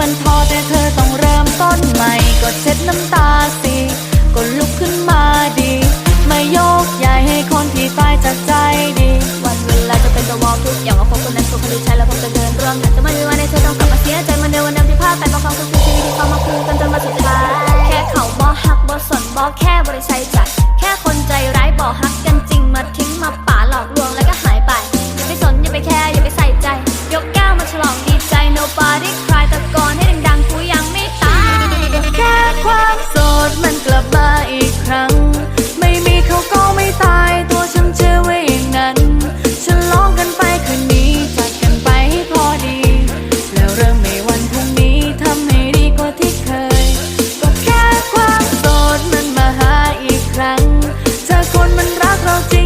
มันพอแต่เธอต้องเริ่มต้นใหม่ก็เช็ดน้ำตาสิ คนมันรักเราจริง